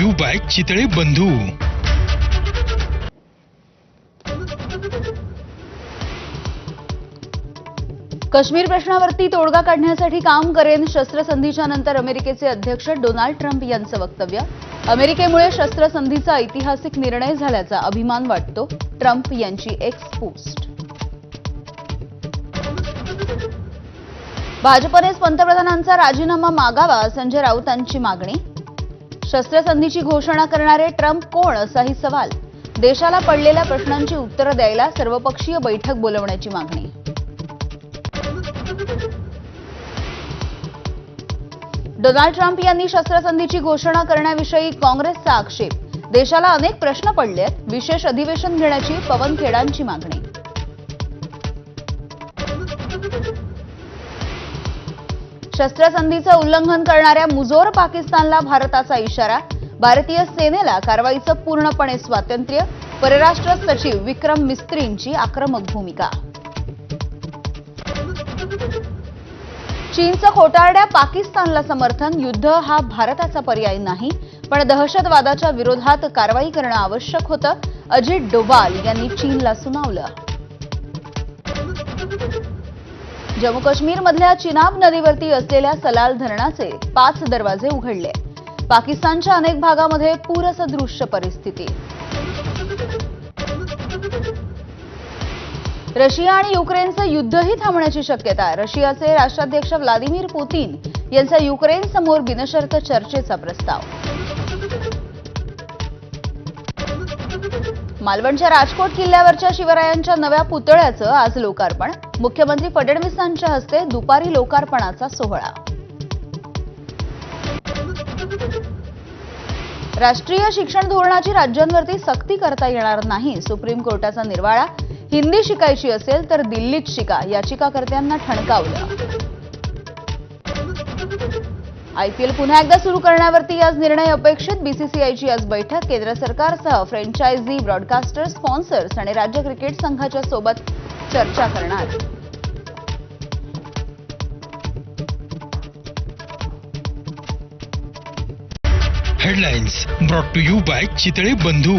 You by Chitale बंधू. काश्मीर प्रश्नावरती तोडगा काढण्यासाठी काम करेन शस्त्रसंधीच्या नंतर अमेरिकेचे अध्यक्ष डोनाल्ड ट्रम्प यांचं वक्तव्य. अमेरिकेमुळे शस्त्रसंधीचा ऐतिहासिक निर्णय झाल्याचा अभिमान वाटतो ट्रम्प यांची एक्स पोस्ट भाजपनेच पंतप्रधानांचा राजीनामा मागावा संजय राऊतांची मागणी. शस्त्रसंधीची घोषणा करणारे ट्रम्प कोण असाही सवाल. देशाला पडलेल्या प्रश्नांची उत्तरं द्यायला सर्वपक्षीय बैठक बोलवण्याची मागणी. डोनाल्ड ट्रम्प यांनी शस्त्रसंधीची घोषणा करण्याविषयी काँग्रेसचा आक्षेप. देशाला अनेक प्रश्न पडले आहेत विशेष अधिवेशन घेण्याची पवन खेडांची मागणी. शस्त्रसंधीचं उल्लंघन करणाऱ्या मुजोर पाकिस्तानला भारताचा इशारा भारतीय सेनेला कारवाईचं पूर्णपणे स्वातंत्र्य परराष्ट्र सचिव विक्रम मिस्त्रींची आक्रमक भूमिका. चीनचं खोटारड्या पाकिस्तानला समर्थन युद्ध हा भारताचा पर्याय नाही पण दहशतवादाच्या विरोधात कारवाई करणं आवश्यक होतं अजित डोभाल यांनी चीनला सुनावलं. जम्मू काश्मीरमधल्या चिनाब नदीवरती असलेल्या सलाल धरणाचे पाच दरवाजे उघडले. पाकिस्तानच्या अनेक भागामध्ये पूरसदृश्य परिस्थिती. रशिया आणि युक्रेनचं युद्धही थांबण्याची शक्यता. रशियाचे राष्ट्राध्यक्ष व्लादिमीर पुतीन यांचा युक्रेन समोर बिनशर्त चर्चेचा प्रस्ताव. मालवणच्या राजकोट किल्ल्यावरच्या शिवरायांच्या नव्या पुतळ्याचं आज लोकार्पण. मुख्यमंत्री फडणवीसांच्या हस्ते दुपारी लोकार्पणाचा सोहळा. राष्ट्रीय शिक्षण धोरणाची राज्यांवरती सक्ती करता येणार नाही सुप्रीम कोर्टाचा निर्वाळा. हिंदी शिकायची असेल तर दिल्लीत शिका याचिकाकर्त्यांना ठणकावलं. आयपीएल पुन्हा एकदा सुरू करण्यावरती आज निर्णय अपेक्षित. बीसीसीआयची आज बैठक. केंद्र सरकारसह फ्रँचायझी ब्रॉडकास्टर स्पॉन्सर्स आणि राज्य क्रिकेट संघाच्या सोबत चर्चा करणार. Headlines brought to you by Chitale Bandhu.